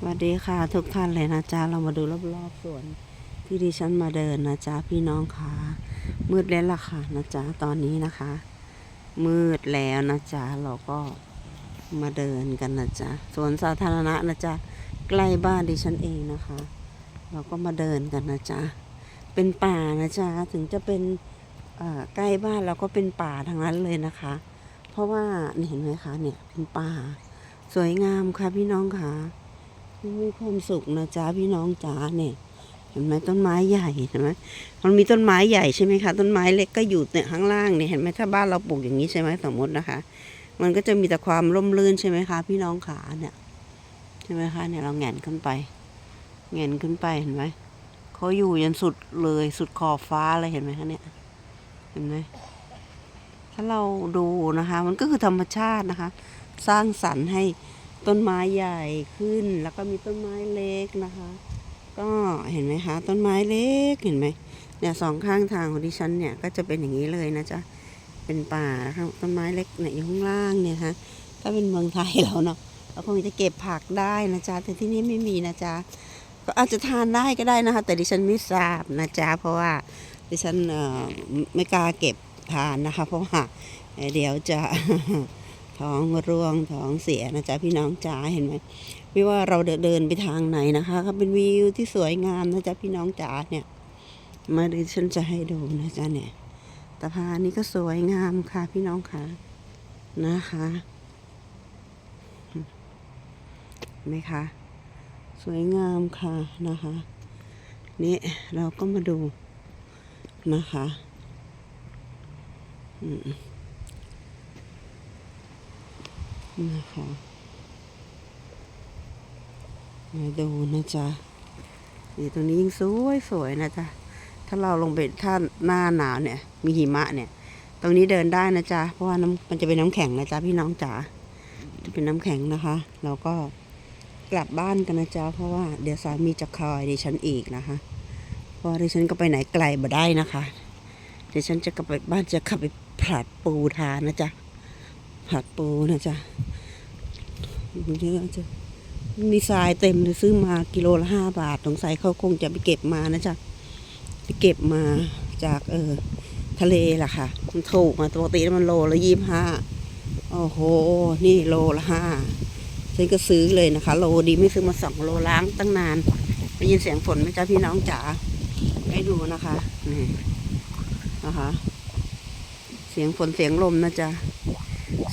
สวัสดีค่ะทุกท่านเลยนะจ๊ะเรามาดูรอบๆสวนที่ดิฉันมาเดินนะจ๊ะพี่น้องค่ะมืดแล้วล่ะค่ะนะจ๊ะตอนนี้นะคะ มืดแล้วนะจ๊ะเราก็มาเดินกันนะจ๊ะสวนสาธารณะนะจ๊ะใกล้บ้านดิฉันเองนะคะ เราก็มาเดินกันนะจ๊ะเป็นป่านะจ๊ะถึงจะเป็นใกล้บ้านเราก็เป็นป่าทั้งนั้นเลยนะคะ เพราะว่าเห็นไหมคะเนี่ยเป็นป่า สวยงามค่ะพี่น้องค่ะ มีความสุขนะจ๊ะพี่น้องจ๋าเนี่ยเห็นไหมต้นไม้ใหญ่เห็นไหมมันมีต้นไม้ใหญ่ใช่ไหมคะต้นไม้เล็กก็อยู่เนี่ยข้างล่างเนี่ยเห็นไหมถ้าบ้านเราปลูกอย่างนี้ใช่ไหมสมมตินะคะ มันก็จะมีแต่ความร่มรื่นใช่ไหมคะ พี่น้องขาเนี่ยใช่ไหมคะเนี่ยเราแหงนขึ้นไปแหงนขึ้นไปเห็นไหมเขาอยู่ยันสุดเลยสุดขอบฟ้าเลยเห็นไหมคะเนี่ยเห็นไหมถ้าเราดูนะคะ มันก็คือธรรมชาตินะคะ สร้างสรรค์ให้ ต้นไม้ใหญ่ขึ้น แล้วก็มีต้นไม้เล็กนะคะ ก็เห็นไหมคะ ต้นไม้เล็กเห็นไหมเนี่ยสองข้างทางของดิฉันเนี่ยก็จะเป็นอย่างนี้เลยนะจ๊ะเป็นป่านะคะต้นไม้เล็กเนี่ยอยู่ข้างล่างเนี่ยฮะถ้าเป็นเมืองไทยเราเนาะเราคงจะเก็บผักได้นะจ๊ะแต่ที่นี่ไม่มีนะจ๊ะก็อาจจะทานได้ก็ได้นะคะ แต่ดิฉันไม่ทราบนะจ๊ะเพราะว่าดิฉันเอ่อไม่กล้าเก็บทานนะคะ เพราะว่าเดี๋ยวจะ ท้องร่วงท้องเสียนะจ๊ะพี่น้องจ๋าเห็นไหมไม่ว่าเราเดินไปทางไหนนะคะก็เป็นวิวที่สวยงามนะจ๊ะพี่น้องจ๋าเนี่ย มาดิฉันจะให้ดูนะจ๊ะเนี่ยตะพานนี้ก็สวยงามค่ะพี่น้องค่ะนะคะเห็นไหมคะสวยงามค่ะนะคะนี่เราก็มาดูนะคะ อืม นะคะมาดูนะจ๊ะนี่ตรงนี้ยิ่งสวยสวยนะจ๊ะถ้าเราลงไปถ้าหน้าหนาวเนี่ย มีหิมะเนี่ย ตรงนี้เดินได้นะจ๊ะเพราะว่าน้ำมันจะเป็นน้ำแข็งนะจ๊ะพี่น้องจ๋าจะเป็นน้ำแข็งนะคะ เราก็กลับบ้านกันนะจ๊ะเพราะว่าเดี๋ยวสามีจะคอยดิฉันอีกนะคะเพราะดิฉันก็ไปไหนไกลบ่ได้นะคะเดี๋ยวฉันจะกลับไปบ้านจะขับไปผลัดปูทานนะจ๊ะ ผัดปูนะจ๊ะเยอะจ้ะมีทรายเต็มเลยซื้อมากิโลละห้าบาทสงสัยเขาคงจะไปเก็บมานะจ๊ะไปเก็บมาจากเออทะเลล่ะค่ะ มันถูกมาปกติแล้วมันโลละยี่ห้าโอ้โห นี่โลละห้าฉันก็ซื้อเลยนะคะ โลดีไม่ซื้อมาสองโลล้างตั้งนานได้ยินเสียงฝนไหมจ๊ะพี่น้องจ๋าให้ดูนะคะนี่นะคะ เสียงฝนเสียงลมนะจ๊ะ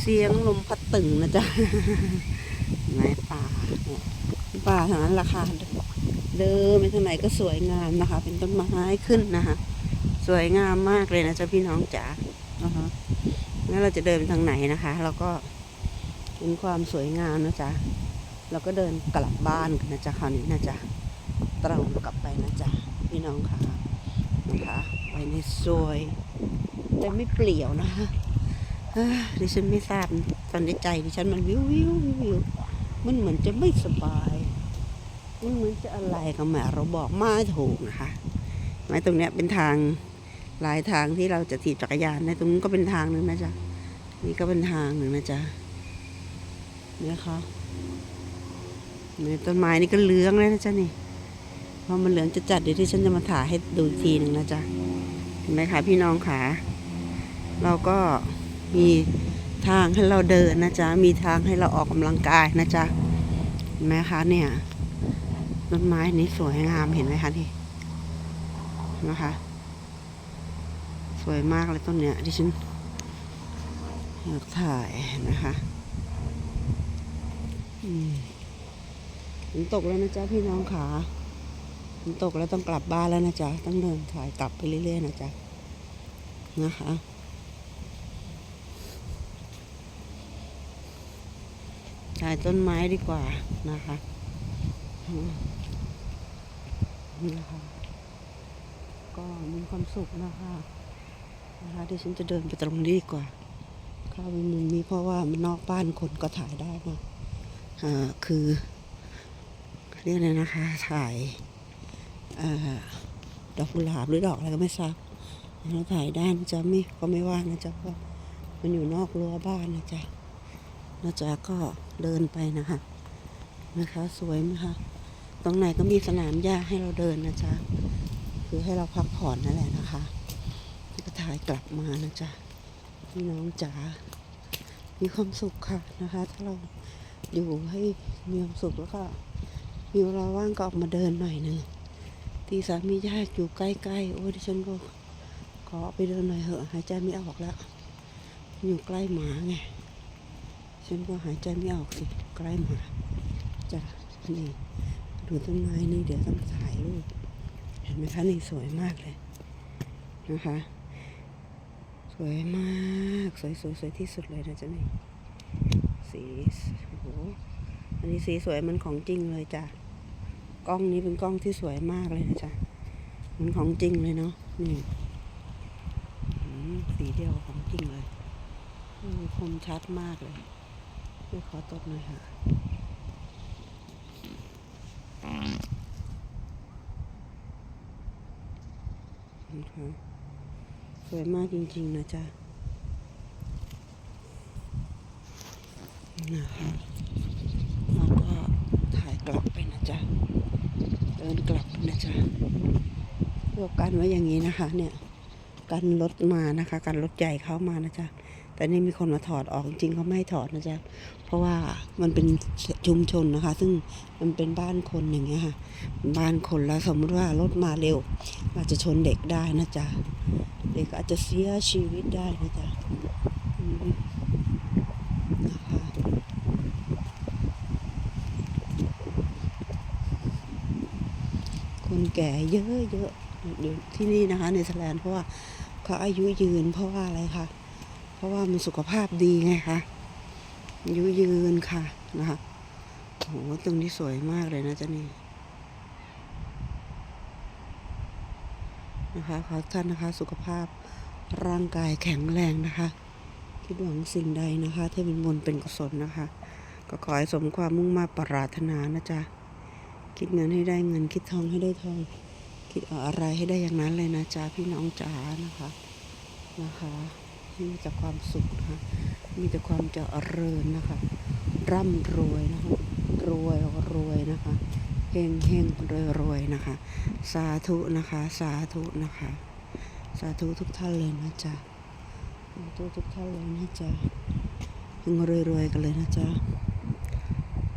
เสียงลมพัดตึงนะจ๊ะไม้ป่าป่าทางนั้นราคาเดินไปทางไหนก็สวยงามนะคะ เป็นต้นไม้ขึ้นนะคะสวยงามมากเลยนะจ๊ะพี่น้องจ๋าอ่าฮะแล้วเราจะเดินไปทางไหนนะคะ เราก็เห็นความสวยงามนะจ๊ะเราก็เดินกลับบ้านกันนะจ๊ะคราวนี้นะจ๊ะตรงกลับไปนะจ๊ะพี่น้องค่ะนะคะไปในซอยแต่ไม่เปลี่ยวนะคะ ดิฉันไม่ทราบตอนในใจดิฉันมันวิววิววิวววมันเหมือนจะไม่สบาย มันเหมือนจะอะไรก็แม่เราบอกไม่ถูกนะคะไม้ตรงเนี้ยเป็นทางหลายทางที่เราจะถีบจักรยานในะตรงนู้นก็เป็นทางหนึ่งนะจ๊ะนี่ก็เป็นทางหนึ่งนะจ๊ะเนี่ยค่ะเนี่ยต้นไม้นี่ก็เหลืองเลยนะจ๊ะนี่พอมันเหลืองจะจัดเดี๋ยวที่ฉันจะมาถ่ายให้ดูอีกทีหนึ่งนะจ๊ะเห็นไหมคะพี่น้องขาเราก็ มีทางให้เราเดินนะจ๊ะ มีทางให้เราออกกำลังกายนะจ๊ะเห็นไหมคะเนี่ยต้นไม้นี้สวยงามเห็นไหมคะนี่นไหมคะสวยมากเลยต้นเนี้ยดิฉันอยากถ่ายนไหมคะอืมฝนตกแล้วนะจ๊ะพี่น้องขาฝนตกแล้วต้องกลับบ้านแล้วนะจ๊ะต้องเดินถ่ายกลับไปเรื่อยๆนะจ๊ะนะคะ ถ่ายต้นไม้ดีกว่านะคะนี่นะคะก็มีความสุขนะคะนะคะที่ฉันจะเดินไปตรงนี้ดีกว่าเข้าไปมุมนี้เพราะว่ามันนอกบ้านคนก็ถ่ายได้นะอ่าคือเรียกอะไรนะคะ ถ่ายอดอกกุหลาบหรือดอกอะไรก็ไม่ทราบเราถ่ายได้นะจ๊ะไม่ก็ไม่ว่านะจ๊ะเพราะมันอยู่นอกรั้วบ้านนะจ๊ะ นะจ๊ะก็เดินไปนะคะนะคะสวยไหมคะตรงไหนก็มีสนามหญ้าให้เราเดินนะจ๊ะคือให้เราพักผ่อนนั่นแหละนะคะแล้วก็ถ่ายกลับมานะจ๊ะพี่น้องจ๋ามีความสุขค่ะนะคะ ถ้าเราอยู่ให้มีความสุขแล้วก็มีเวลาว่างก็ออกมาเดินหน่อยหนึ่งที่สามีญาติอยู่ใกล้ๆโอ้ดิฉันก็ขอไปเดินหน่อยเหอะหายใจไม่ออกแล้ว อยู่ใกล้หมาไง ฉันก็หายใจไม่ออกสิใกล้หมาจ้ะนี่ดูต้นไม้นี่เดี๋ยวต้องถ่ายรูปเห็นไหมคะนี่สวยมากเลยนะคะ สวยมากสวยสวยสวยที่สุดเลยนะจ๊ะนี่สีโอ้โหอันนี้สีสวยมันของจริงเลยจ้ะกล้องนี้เป็นกล้องที่สวยมากเลยนะจ๊ะเหมันของจริงเลยเนาะนี่สีเดียวของจริงเลยคมชัดมากเลย เดี๋ยวขอตดหน่อยค่ะนะคะสวยมากจริงๆนะจ๊ะนะคะแล้วก็ถ่ายกลับไปนะจ๊ะ เดินกลับนะจ๊ะยกกันไว้อย่างนี้นะคะ เนี่ย กันรถมานะคะ กันรถใหญ่เข้ามานะจ๊ะ แต่นี่มีคนมาถอดออกจริงเขาไม่ให้ถอดนะจ๊ะเพราะว่ามันเป็นชุมชนนะคะ ซึ่งมันเป็นบ้านคนอย่างเงี้ยค่ะ บ้านคนแล้วสมมติว่ารถมาเร็วอาจจะชนเด็กได้นะจ๊ะเด็กอาจจะเสียชีวิตได้นะจ๊ะคนแก่เยอะเยอะอยู่ที่นี่นะคะในสแลนเพราะว่าเขาอายุยืนเพราะว่าอะไรคะ ราะว่ามันสุขภาพดีไงคะยุยืนค่ะนะคะโอ้โหตรงนี้สวยมากเลยนะจ๊ะนี่นะคะขอท่านนะคะ สุขภาพร่างกายแข็งแรงนะคะคิดหวังสิ่งใดนะคะที่เป็นบุญเป็นกุศลนะคะ ก็ขอให้สมความมุ่งมาปรารถนานะจ๊ะคิดเงินให้ได้เงินคิดทองให้ได้ทอง คิดอะไรให้ได้อย่างนั้นเลยนะจ๊ะพี่น้องจ๋านะคะนะคะ มีแต่ความสุขนะคะมีแต่ความเจริญนะคะ ร่ำรวยนะคะ รวยรวยนะคะเฮงเฮงรวยรวยนะคะ สาธุนะคะ สาธุนะคะ สาธุทุกท่านเลยนะจ๊ะสาธุทุกท่านเลยนะจ๊ะเฮงรวยๆกันเลยนะจ๊ะ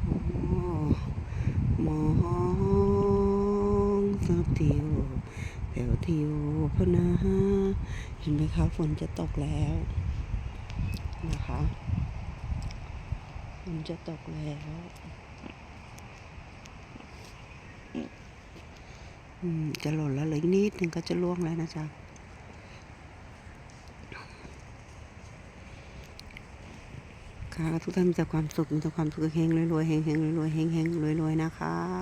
อ๋อหมองสติว แถวทิวพะนะเห็นไหมคะฝนจะตกแล้วนะคะฝนจะตกแล้วอืมจะหล่นแล้วเลยนิดนึงก็จะล่วงแล้วนะจ๊ะค่ะทุกท่านมีแต่ความสุขมีแต่ความสุขเฮงๆรวยๆเฮงๆรวยๆเฮงๆรวยๆนะคะ